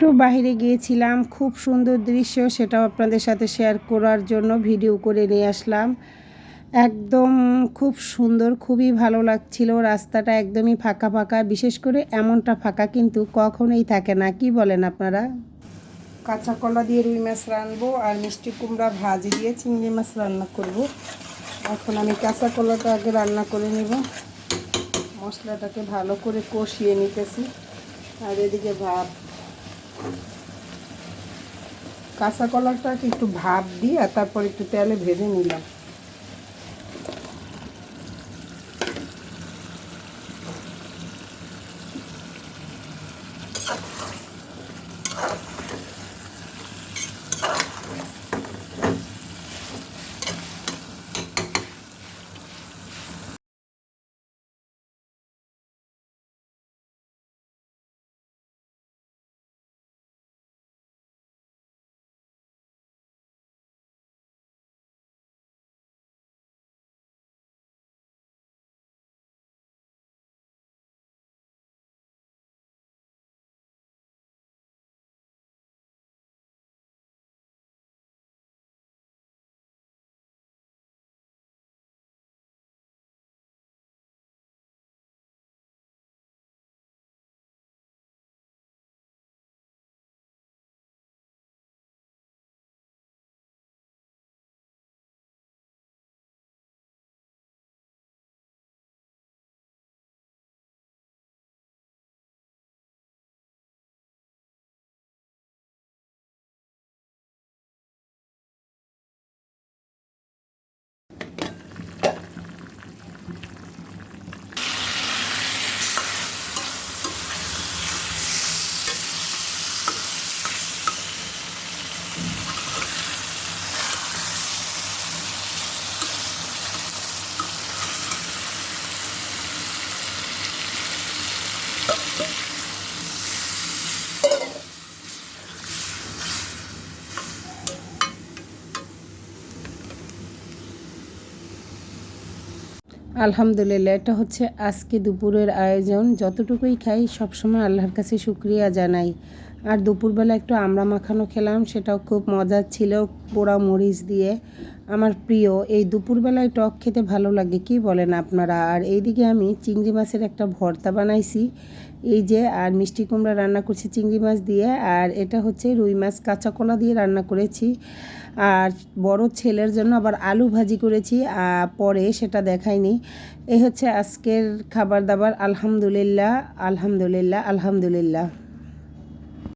একটু বাইরে গিয়েছিলাম, খুব সুন্দর দৃশ্য সেটাও আপনাদের সাথে শেয়ার করার জন্য ভিডিও করে নিয়ে আসলাম। একদম খুব সুন্দর, খুবই ভালো লাগছিল, রাস্তাটা একদমই ফাঁকা ফাঁকা, বিশেষ করে এমনটা ফাঁকা কিন্তু কখনোই থাকে না, কি বলেন আপনারা? কাঁচা কলা দিয়ে রুই মাছ রানবো আর মিষ্টি কুমড়া ভাজি দিয়ে চিংড়ি মাছ রান্না করব। এখন আমি কাঁচা কলাটা আগে রান্না করে নেব। মশলাটাকে ভালো করে কষিয়ে নিতেছি। আর এদিকে ভাত। কাঁচা কলাটাকে একটু ভাত দিয়ে তারপর একটু তেলে ভেজে নিলাম। আলহামদুলিল্লাহ এটা হচ্ছে আজকে দুপুরের আয়োজন। যতটুকুই খাই সবসময় আল্লাহর কাছে শুক্রিয়া জানাই। আর দুপুরবেলা একটু আমড়া মাখানো খেলাম, সেটাও খুব মজার ছিল পোড়া মরিচ দিয়ে। আমার প্রিয়, এই দুপুরবেলায় টক খেতে ভালো লাগে, কি বলেন আপনারা? আর এইদিকে আমি চিংড়ি মাছের একটা ভর্তা বানাইছি, এই যে, আর মিষ্টি কুমড়া রান্না করছি চিংড়ি মাছ দিয়ে, আর এটা হচ্ছে রুই মাছ কাঁচা কলা দিয়ে রান্না করেছি। আর বড় ছেলের জন্য আবার আলু ভাজি করেছি আর পরে সেটা দেখাইনি। এই হচ্ছে আজকের খাবার দাবার, আলহামদুলিল্লাহ আলহামদুলিল্লাহ আলহামদুলিল্লাহ।